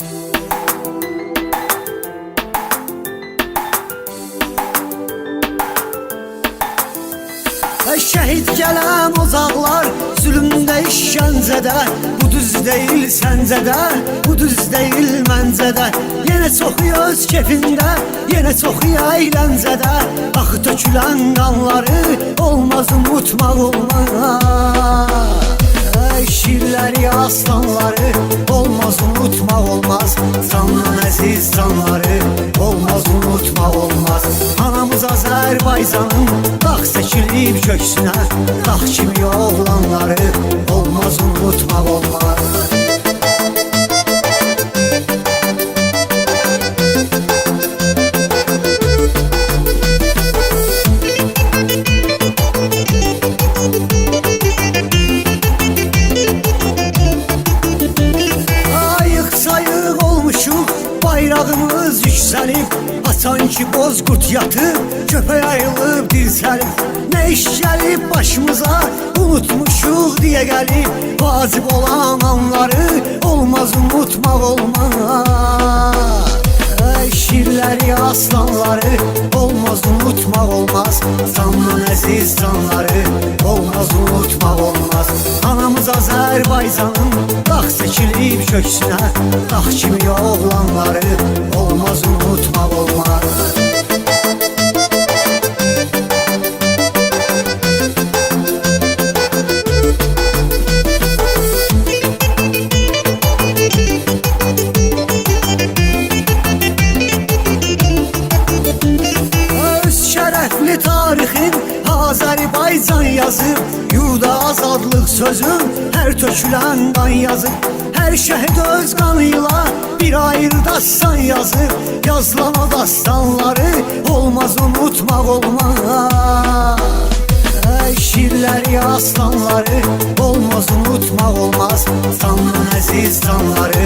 Şehit gelen ozaqlar Zülümdə işgəncədə Bu düz deyil səncədə Bu düz deyil məncədə Yenə çox öz kefində Yenə çox əyləncədə Axı tökülən Olmaz unutmaq olmaz Ey şirləri aslanları. Olmaz unutmaq olmaz. Candan əziz canları. Olmaz unutmaq olmaz. Anamız Azərbaycanın Dağ çəkilib köksünə Dağ kimi oğlanları. Olmaz unutmaq olmaz Bayrağımız yüksəlib Açan ki bozqurt yatıb Köpək ayılıb dirsəlib Nə iş gəlib başımıza Unutmuşuq deyə gəlib Vacib olan anları Olmaz unutmaq olmaz. Ey şirləri aslanları Olmaz unutmaq olmaz. Candan əziz canları Olmaz unutmaq olmaz. Anamız Azərbaycanın Dağ çəkilib köksünə Dağ kimi oğlanları Olmaz unutmaq olmaz. Öz şərəfli tarixin Azərbaycan yazıb sözüm Her tökülen qan yazır Hər şəhid öz qanıyla bir ayrı dastan yazır Yazılan o dastanları olmaz unutmaq olmaz. Ey şirləri aslanları olmaz unutmaq olmaz. Sanın əziz canları.